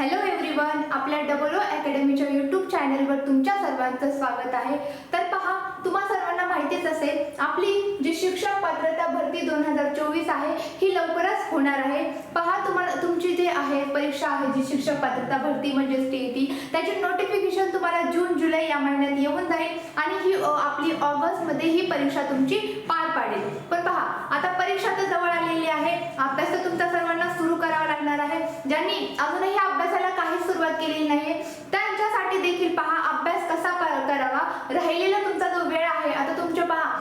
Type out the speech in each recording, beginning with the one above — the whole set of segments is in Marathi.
हॅलो एव्हरीवन आपल्या डबल ओ अकॅडमीच्या यूट्यूब चॅनलवर तुमच्या सर्वांचं स्वागत आहे. तर माहितीच असेल आपली जी शिक्षक पात्रता भरती दोन हजार चोवीस आहे ही लवकरच होणार आहे. पहा तुम्हाला तुमची जी आहे परीक्षा आहे जी शिक्षक पात्रता भरती म्हणजेच टी त्याची नोटिफिकेशन तुम्हाला जून जुलै या महिन्यात येऊन जाईल आणि ही आपली आपली ऑगस्टमध्ये ही परीक्षा तुमची पार पाडेल. पण पहा आता परीक्षा तर जवळ आलेली आहे. अभ्यास तर तुमचा सर्वांना सुरू करावा लागणार आहे. ज्यांनी अजूनही अभ्यासाला काहीच सुरुवात केलेली नाही त्यांच्यासाठी देखील पहा अभ्यास कसा करावा. राहिलेला तुमचा जो वेळ आहे आता तुमचे पहा.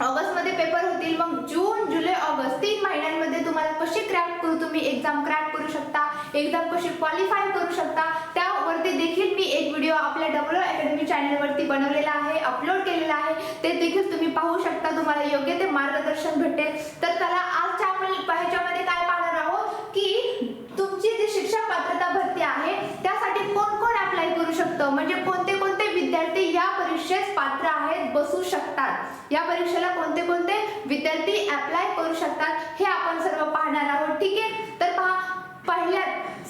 ऑगस्टमध्ये पेपर होतील मग जून जुलै ऑगस्ट तीन महिन्यांमध्ये तुम्हाला कशी क्रॅक करू तुम्ही? एक्झाम क्रॅक करू शकता. एक्झाम कशी क्वालिफाय करू शकता? त्यावरती देखील मी एक व्हिडिओ आपल्या डब्ल्यू अकॅडमी चॅनलवरती बनवलेला आहे अपलोड केलेला आहे. ते देखील तुम्ही पाहू शकता. तुम्हाला योग्य ते मार्गदर्शन भेटेल. तर त्याला आजच्या आपण ह्याच्यामध्ये काय पाहणार आहोत? की तुमची जी शिक्षा पात्रता भरती आहे त्यासाठी कोण कोण अप्लाय करू शकतं म्हणजे कोणते कोणते विद्यार्थी या परीक्षेस पात्र आहेत बसू शकतात. या परीक्षेला कोणते कोणते विद्यार्थी अप्लाय करू शकतात हे आपण सर्व पाहणार आहोत. ठीक आहे? तर पहा पहिल्या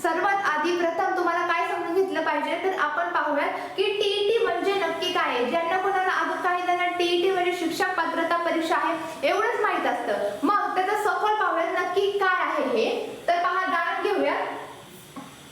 सर्वात आधी प्रथम तुम्हाला काय समजून घेतलं पाहिजे? तर आपण पाहूयात की टीईटी म्हणजे नक्की काय? आहे ज्यांना कोणाला अजून काही जणांना टीईटी म्हणजे शिक्षक पात्रता परीक्षा आहे एवढंच माहीत असतं मग त्याचा सफळ पाहूयात नक्की काय आहे हे तर पहा जाणून घेऊयात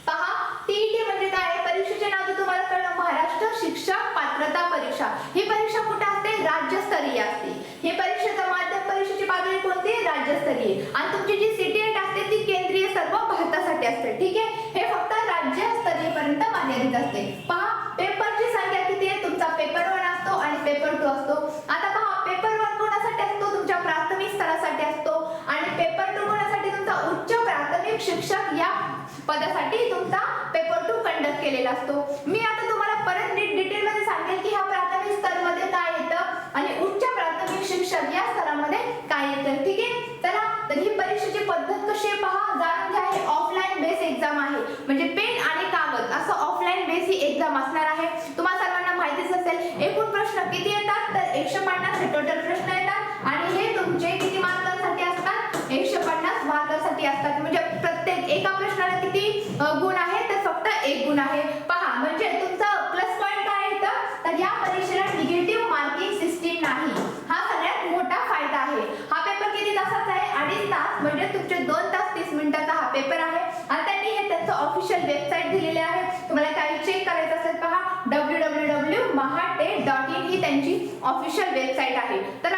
पहा टीईटी म्हणजे काय आहे? परीक्षेचे नाव तर तुम्हाला कळलं महाराष्ट्र शिक्षक पात्रता परीक्षा ही परीक्षा कुठे असते राज्यस्तरीय असते ही परीक्षेचं माध्यम परीक्षेची पातळी कोणती राज्यस्तरीय आणि तुमची जी सीटीएट असते ती केंद्रीय सर्व भारतासाठी असते. ठीक आहे? हे फक्त राज्यस्तरीय पर्यंत मर्यादित असते. पहा पेपरची संख्या किती आहे? तुमचा पेपर वन असतो आणि पेपर टू असतो. आता पहा पेपर वन कोणासाठी असतो? तुमच्या प्राथमिक स्तरासाठी असतो. आणि पेपर टू कोणासाठी? तुमचा उच्च प्राथमिक शिक्षक या पदासाठी तुमचा पेपर टू कंडक्ट केलेला असतो. मी आता तुम्हाला परत नीट डिटेल मध्ये सांगेल की ह्या प्राथमिक स्तरमध्ये काय येतं आणि उच्च प्राथमिक शिक्षक या स्तरामध्ये काय येतं ठीक आहे चला तर ही परीक्षेची पद्धत कशी आहे पहा जाणून घ्या हे ऑफलाईन बेस एक्झाम आहे. म्हणजे पेन आणि कागद असं ऑफलाईन बेस ही एक्झाम असणार आहे. तुम्हाला सर्वांना माहितीच असेल एकूण प्रश्न किती येतात? तर एकशे पन्नास हे टोटल प्रश्न येतात. आणि हे तुमचे किती मार्कांसाठी असतात? एकशे पन्नास मार्कांसाठी असतात. म्हणजे प्रत्येक एका प्रश्नाला किती गुण आहे तर फक्त एक गुण आहे पहा म्हणजे तुमचा प्लस पॉईंट काय येतं तर या परीक्षेला निगेटिव्ह मार्किंग सिस्टीम नाही हा सगळ्यात मोठा फायदा आहे हा पेपर किती तासाचा आहे अडीच तास म्हणजे तुमचे दोन तास तीस मिनिटाचा हा पेपर आहे आणि त्यांनी हे त्यांचं ऑफिशियल वेबसाईट दिलेली आहे तुम्हाला काही चेक करायचं असेल पहा. W W W Mahate dot in ही त्यांची ऑफिशियल वेबसाईट आहे. तर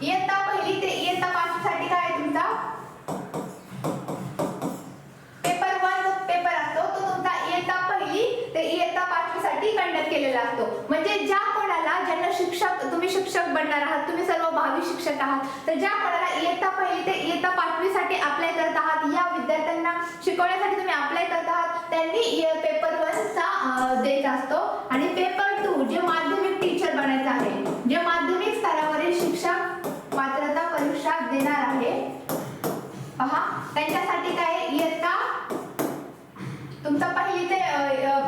इयत्ता पहिली ते इयत्ता पाचवी साठी काय आहे तुमचा? पेपर वन जो पेपर असतो तो तुमचा इयत्ता पहिली ते इयत्ता पाचवी साठी कंडक्ट केलेला असतो. म्हणजे ज्या कोणाला ज्यांना शिक्षक तुम्ही शिक्षक बनणार आहात तुम्ही सर्व भावी शिक्षक आहात तर ज्या कोणाला इयत्ता पहिली ते इयत्ता पाचवी साठी अप्लाय करत आहात या विद्यार्थ्यांना शिकवण्यासाठी तुम्ही अप्लाय करत आहात त्यांनी पेपर वनचा द्यायचा असतो आणि पेपर टू जे माध्यमिक टीचर बनायचं आहे जे माध्यमिक स्तरावरील शिक्षक पात्रता परीक्षा देणार आहे पहा त्यांच्यासाठी काय आहे? इयत्ता तुमचा पहिली ते अ, अ,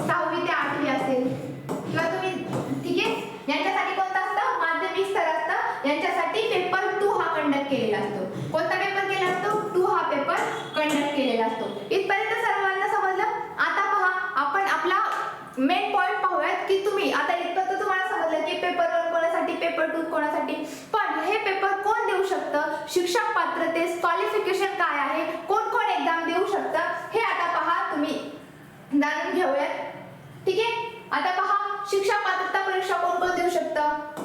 सहावी ते आठवी असेल किंवा तुम्ही ठीक आहे यांच्यासाठी कोणतं असतं माध्यमिक स्तर असतं यांच्यासाठी पेपर टू हा कंडक्ट केलेला असतो कोणता पेपर केला असतो टू हा पेपर कंडक्ट केलेला असतो इथपर्यंत सर्वांना समजलं आता पहा आपण आपला मेन पॉइंट पाहूयात की तुम्ही आता इथपर्यंत तुम्हाला समजलं की पेपर वन कोणासाठी पेपर टू कोणासाठी पण हे पेपर कोण देऊ शकतं शिक्षक पात्रतेस क्वालिफिकेशन काय आहे? कोण कोण एक्झाम देऊ शकतं? हे आता पहा तुम्ही. जाणून घेऊयात. ठीक आहे? आता पहा शिक्षक पात्रता परीक्षा कोण कोण देऊ शकतं?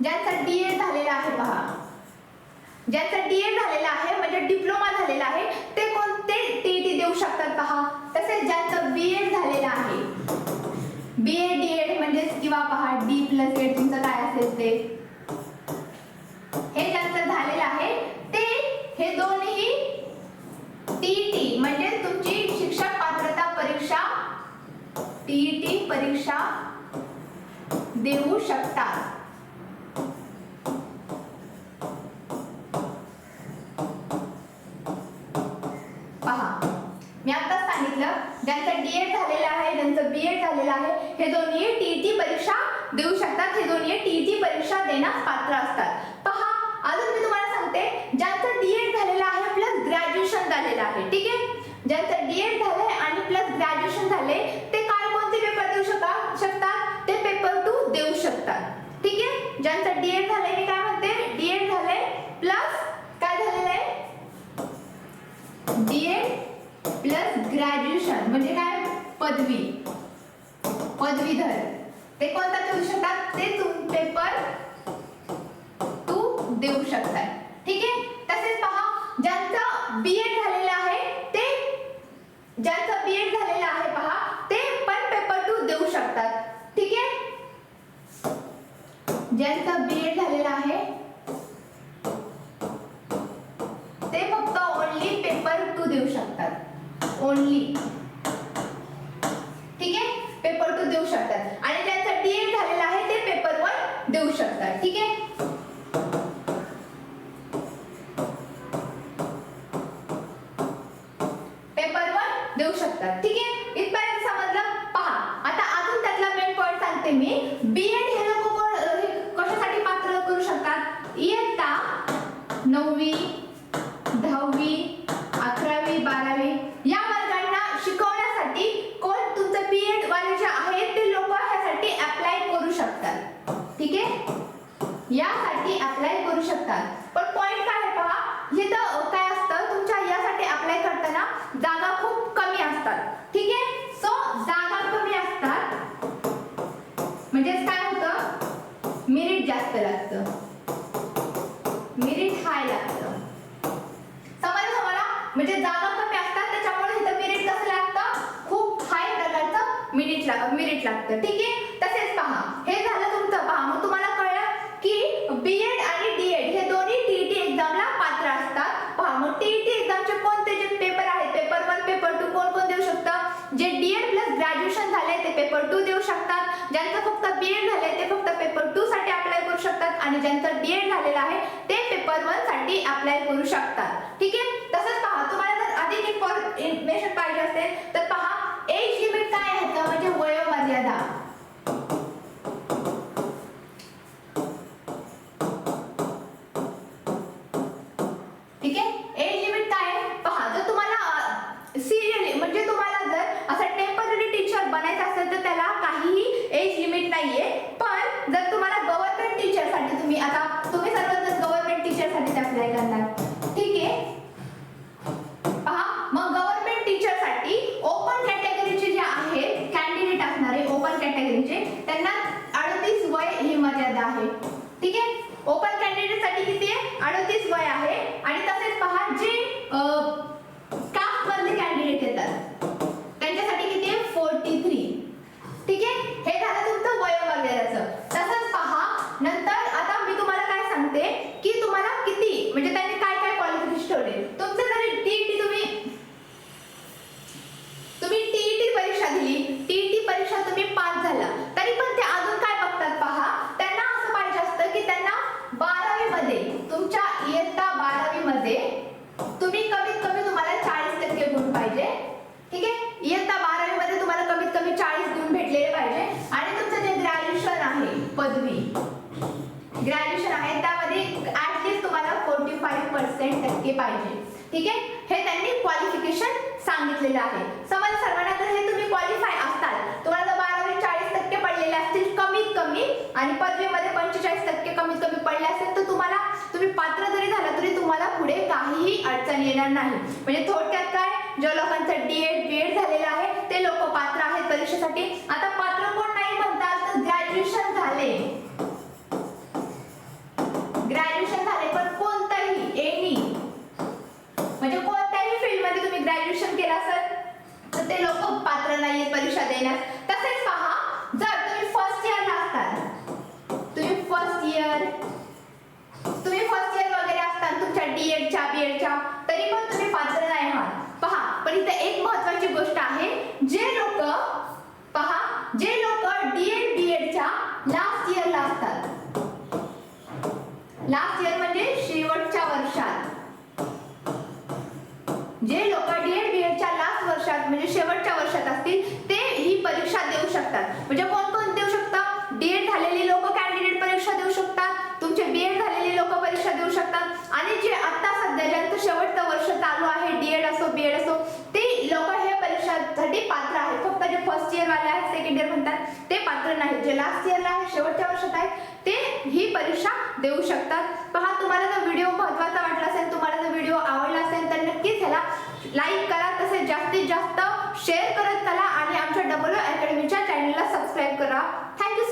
ज्यांचा डीएड झालेला आहे पहा. ज्यांचा डीएड झालेला आहे म्हणजे डिप्लोमा झालेला आहे ते कोणते टीईटी देऊ शकतात पहा. तसेच ज्यांचं बीएड झालेलं आहे बीएड डीएड म्हणजे किंवा पहा डी प्लस एड तुमचं काय असेल ते हे ज्यांचं झालेलं आहे ते हे दोन्ही टी परीक्षा देऊ शकतात पहा मी आता सांगितलं ज्यांचं डीएड झालेलं आहे ज्यांचं बीएड झालेलं आहे हे दोन्ही टीईटी परीक्षा देऊ शकतात हे दोन्ही टीईटी परीक्षा देण्यास पात्र असतात पहा अजून मी तुम्हाला सांगते ज्यांचं डीएड झालेलं आहे प्लस ग्रॅज्युएशन झालेलं आहे ठीक आहे ज्यांचं डीएड झालंय आणि प्लस ग्रॅज्युएशन झाले ते काय कोणते पेपर देऊ शका शकतात ते पेपर टू देऊ शकतात ठीक आहे ज्यांचं डीएड झालंय मी काय म्हणते डीएड झालंय प्लस काय झालेलं आहे डीएड प्लस ग्रॅज्युएशन म्हणजे काय पदवी. पदवीधर. ते कोणता देऊ शकतात? ते तुम पेपर तू देऊ शकतात ठीक आहे? तसेच पहा ज्यांचं बीएड झालेलं आहे ते ज्यांचं बीएड झालेलं आहे पहा ते पण पेपर टू देऊ शकतात. ठीक आहे? ज्यांचं बीएड झालेलं आहे ते फक्त ओनली पेपर टू देऊ शकतात. ओनली ठीक आहे पेपर टू देऊ शकतात आणि ज्यांचं डीएड झालेलं आहे ते पेपर वन देऊ शकतात ठीक आहे पेपर वन देऊ शकतात. ठीक आहे? इथपर्यंत समजलं? पहा. आता अजून त्यातला मेन पॉइंट सांगते मी. बीएड हे लोक हे कशासाठी पात्र करू शकतात? इयत्ता नववी दहावी अकरावी बारावी या वर्गांना शिकवण्यासाठी कोण तुमचं बीएड वाले जे आहेत ते लोक ह्यासाठी अप्लाय करू शकतात. ठीक आहे? यासाठी अप्लाय करू शकतात पण पॉइंट काय आहे पहा इथं काय असतं तुमच्या यासाठी अप्लाय करताना जागा खूप कमी असतात ठीक आहे सो जागा कमी असतात म्हणजेच काय होतं मेरिट जास्त लागतं मेरिट हाय लागतं समजलं तुम्हाला म्हणजे जागा कमी असतात त्याच्यामुळे इथं मेरिट कसं लागतं खूप हाय प्रकारचं मेरिट लाग लागतं. ठीक आहे? तसेच पहा. हे झालं तुमचं. पहा मग तुम्हाला कळलं की बीएड आणि डीएड हे दोन्ही टीईटी एक्झामला पात्र असतात. पहा मग टीईटी एक्झामचे कोणते जे पेपर आहेत? पेपर वन पेपर टू कोण कोण देऊ शकतं? जे डी एड प्लस ग्रॅज्युएशन झाले ते पेपर टू देऊ शकतात. ज्यांचं फक्त बी एड झाले ते फक्त पेपर टू साठी अप्लाय करू शकतात. आणि ज्यांचं डीएड झालेलं आहे ते पेपर वनसाठी अप्लाय करू शकतात. ठीक आहे? तसंच पहा तुम्हाला जर अधिक इन्फॉर्मेशन पाहिजे असेल तर पहा एज लिमिट काय आहे का म्हणजे वयोमर्यादा ठीक आहे एज लिमिट काय आहे पहा जर तुम्हाला सिरियली म्हणजे तुम्हाला जर असं टेंपररी टीचर बनायचं असेल तर त्याला काहीही एज लिमिट नाहीये पण जर तुम्हाला गव्हर्नमेंट टीचरसाठी तुम्ही आता तुम्ही सर्वजण गव्हर्नमेंट टीचरसाठी अप्लाय करणार ठीक आहे पहा मग गव्हर्नमेंट टीचरसाठी ओपन कॅटेगरीचे जे आहेत कॅन्डिडेट असणारे ओपन कॅटेगरीचे त्यांना अडतीस वय ही मर्यादा आहे ठीक आहे ओपन कॅन्डिडेटसाठी किती आहे अडतीस वय आहे आणि तसेच पहा जे कास्ट मधले कॅन्डिडेट येतात त्यांच्यासाठी किती आहे फोर्टी थ्री ठीक आहे हे झालं तुमचं वयोमर्यादाचं तसंच पहा नंतर आता मी तुम्हाला काय सांगते की तुम्हाला किती म्हणजे त्यांनी काय काय क्वालिफिकेशन ठेवले तुमचं जरी टीईटी तुम्ही तुम्ही टीईटी परीक्षा दिली टीईटी परीक्षा तुम्ही पास झाला तरी पण ते अजून काय बघतात पहा त्यांना असं पाहिजे असतं की त्यांना बारावी मध्ये तुमच्या इयत्ता बारावी मध्ये तुम्ही कमीत कमी तुम्हाला चाळीस टक्के गुण पाहिजे ठीक आहे इयत्ता बारावी मध्ये तुम्हाला कमीत कमी चाळीस गुण भेटलेले पाहिजे आणि तुमचं जे ग्रॅज्युएशन आहे पदवी ग्रॅज्युएशन आहे त्यामध्ये ऍटलीस्ट तुम्हाला फोर्टी टक्के पाहिजे. ठीक आहे? हे त्यांनी क्वालिफिकेशन सांगितलेलं आहे. समज सर्वांना तर हे तुम्ही क्वालिफाय असतात तुम्हाला जर बारावी चाळीस टक्के पडलेले असतील कमीत कमी. आणि पदवीमध्ये पंचेचाळीस टक्के कमीत कमी पडले असेल तर तुम्हाला तुम्ही पात्र जरी झाला तरी तुम्हाला पुढे काहीही अडचण येणार नाही. म्हणजे थोडक्यात काय? ज्या लोकांचं डीएड बीएड झालेलं आहे ते लोक पात्र आहेत परीक्षेसाठी. आता इयर तुम्ही फर्स्ट इयर वगैरे असतात तुमच्या डी एडच्या बी एडच्या तरी पण तुम्ही पात्र नाही आहात. पहा पण इथे एक महत्वाची गोष्ट आहे. जे लोक पहा जे लोक डी एड बी एडच्या लास्ट इयरला असतात. लास्ट इयर म्हणजे शेवटच्या वर्षात. जे लोक डी एड बी लास्ट वर्षात म्हणजे शेवटच्या वर्षात असतील ते ही परीक्षा देऊ शकतात. म्हणजे कोण कोण फर्स्ट इयर वाले आहेत सेकंड इयर म्हणतात. ते पात्र नाहीत. जे लास्ट इयरला आहे शेवटच्या वर्षात आहेत ते ही परीक्षा देऊ शकतात. पहा तुम्हाला जर व्हिडिओ महत्त्वाचा वाटला असेल तुम्हाला जर व्हिडिओ आवडला असेल तर नक्कीच ह्याला लाईक करा. तसेच जास्तीत जास्त शेअर करत चला आणि आमच्या डबल अकॅडमीच्या चॅनलला सबस्क्राईब करा. थँक्यू